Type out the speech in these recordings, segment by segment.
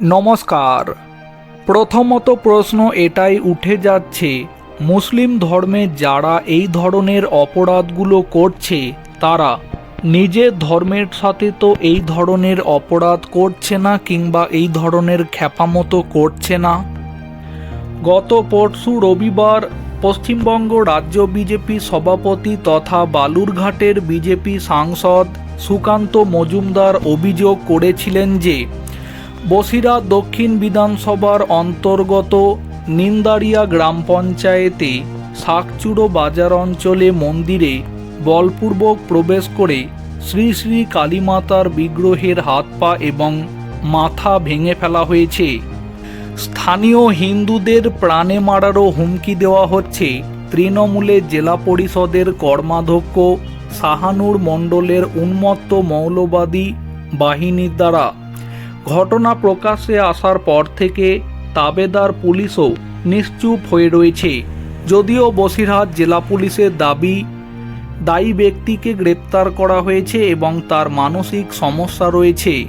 নমস্কার। প্রথমত প্রশ্ন এটাই উঠে যাচ্ছে, মুসলিম ধর্মে যারা এই ধরনের অপরাধগুলো করছে, তারা নিজের ধর্মের সাথে তো এই ধরনের অপরাধ করছে না কিংবা এই ধরনের খ্যাপামতো করছে না? গত পরশু রবিবার পশ্চিমবঙ্গ রাজ্য বিজেপি সভাপতি তথা বালুরঘাটের বিজেপি সাংসদ সুকান্ত মজুমদার অভিযোগ করেছিলেন যে বসিরহাট দক্ষিণ বিধানসভার অন্তর্গত নিন্দারিয়া গ্রাম পঞ্চায়েতে শাকচুড়ো বাজার অঞ্চলে মন্দিরে বলপূর্বক প্রবেশ করে শ্রী শ্রী কালীমাতার বিগ্রহের হাত পা এবং মাথা ভেঙে ফেলা হয়েছে। স্থানীয় হিন্দুদের প্রাণে মারারও হুমকি দেওয়া হচ্ছে তৃণমূলের জেলা পরিষদের কর্মাধ্যক্ষ শাহানুর মণ্ডলের উন্মত্ত মৌলবাদী বাহিনীর দ্বারা। ঘটনা প্রকাশ্যে আসার পর থেকে তাবেদার পুলিশও নিশ্চুপ হয়ে রয়েছে। যদিও বসিরহাট জেলা পুলিশের দাবি, দায়ী ব্যক্তিকে গ্রেপ্তার করা হয়েছে এবং তার মানসিক সমস্যা রয়েছে।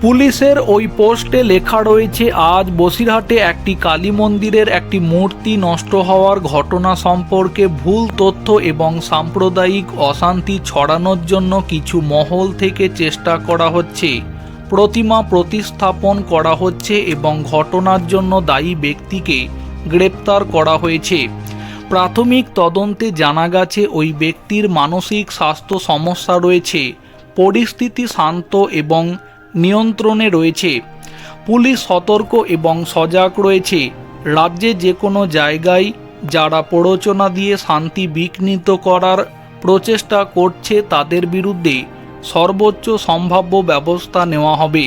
পুলিশের ওই পোস্টে লেখা রয়েছে, আজ বসিরহাটে একটি কালী মন্দিরের একটি মূর্তি নষ্ট হওয়ার ঘটনা সম্পর্কে ভুল তথ্য এবং সাম্প্রদায়িক অশান্তি ছড়ানোর জন্য কিছু মহল থেকে চেষ্টা করা হচ্ছে। প্রতিমা প্রতিস্থাপন করা হচ্ছে এবং ঘটনার জন্য দায়ী ব্যক্তিকে গ্রেপ্তার করা হয়েছে। প্রাথমিক তদন্তে জানা গেছে, ওই ব্যক্তির মানসিক স্বাস্থ্য সমস্যা রয়েছে, পরিস্থিতি শান্ত এবং নিয়ন্ত্রণে রয়েছে। পুলিশ সতর্ক এবং সজাগ রয়েছে। রাজ্যে যে কোনো জায়গায় যারা প্ররোচনা দিয়ে শান্তি বিঘ্নিত করার প্রচেষ্টা করছে, তাদের বিরুদ্ধে সর্বোচ্চ সম্ভাব্য ব্যবস্থা নেওয়া হবে,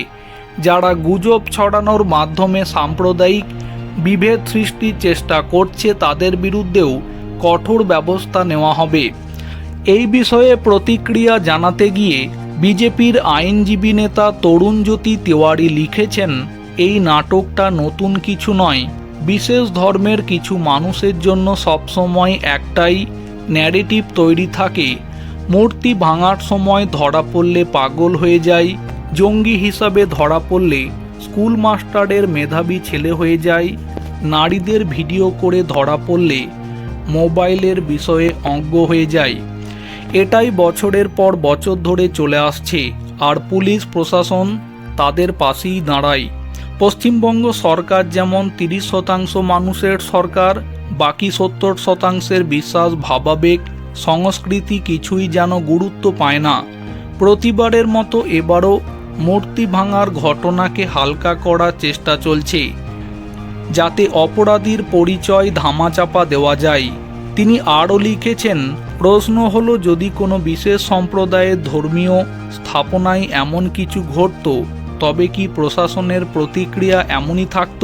যারা গুজব ছড়ানোর মাধ্যমে সাম্প্রদায়িক বিভেদ সৃষ্টির চেষ্টা করছে তাদের বিরুদ্ধেও কঠোর ব্যবস্থা নেওয়া হবে। এই বিষয়ে প্রতিক্রিয়া জানাতে গিয়ে বিজেপির আইনজীবী নেতা তরুণজ্যোতি তেওয়ারি লিখেছেন, এই নাটকটা নতুন কিছু নয়। বিশেষ ধর্মের কিছু মানুষের জন্য সবসময় একটাই ন্যারেটিভ তৈরি থাকে মূর্তি ভাঙার সময় ধরা পড়লে পাগল হয়ে যায় জঙ্গি হিসাবে ধরা পড়লে স্কুল মাস্টারের মেধাবী ছেলে হয়ে যায় নারীদের ভিডিও করে ধরা পড়লে মোবাইলের বিষয়ে অজ্ঞ হয়ে যায় এটাই বছরের পর বছর ধরে চলে আসছে আর পুলিশ, প্রশাসন তাদের পাশেই দাঁড়ায়। পশ্চিমবঙ্গ সরকার যেমন তিরিশ শতাংশ মানুষের সরকার, বাকি সত্তর শতাংশের বিশ্বাস ভাবাবেগ সংস্কৃতি কিছুই যেন গুরুত্ব পায় না। প্রতিবারের মতো এবারও মূর্তি ভাঙার ঘটনাকে হালকা করার চেষ্টা চলছে, যাতে অপরাধীর পরিচয় ধামাচাপা দেওয়া যায়। তিনি আরও লিখেছেন, প্রশ্ন হলো যদি কোনো বিশেষ সম্প্রদায়ের ধর্মীয় স্থাপনায় এমন কিছু ঘটত, তবে কি প্রশাসনের প্রতিক্রিয়া এমনই থাকত?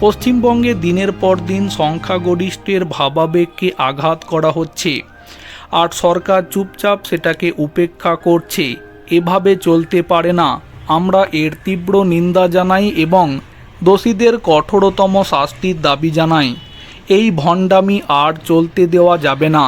পশ্চিমবঙ্গে দিনের পর দিন সংখ্যাগরিষ্ঠের ভাবাবেগকে আঘাত করা হচ্ছে। আর সরকার চুপচাপ সেটাকে উপেক্ষা করছে। এভাবে চলতে পারে না। আমরা এর তীব্র নিন্দা জানাই এবং দোষীদের কঠোরতম শাস্তির দাবি জানাই। এই ভণ্ডামি আর চলতে দেওয়া যাবে না।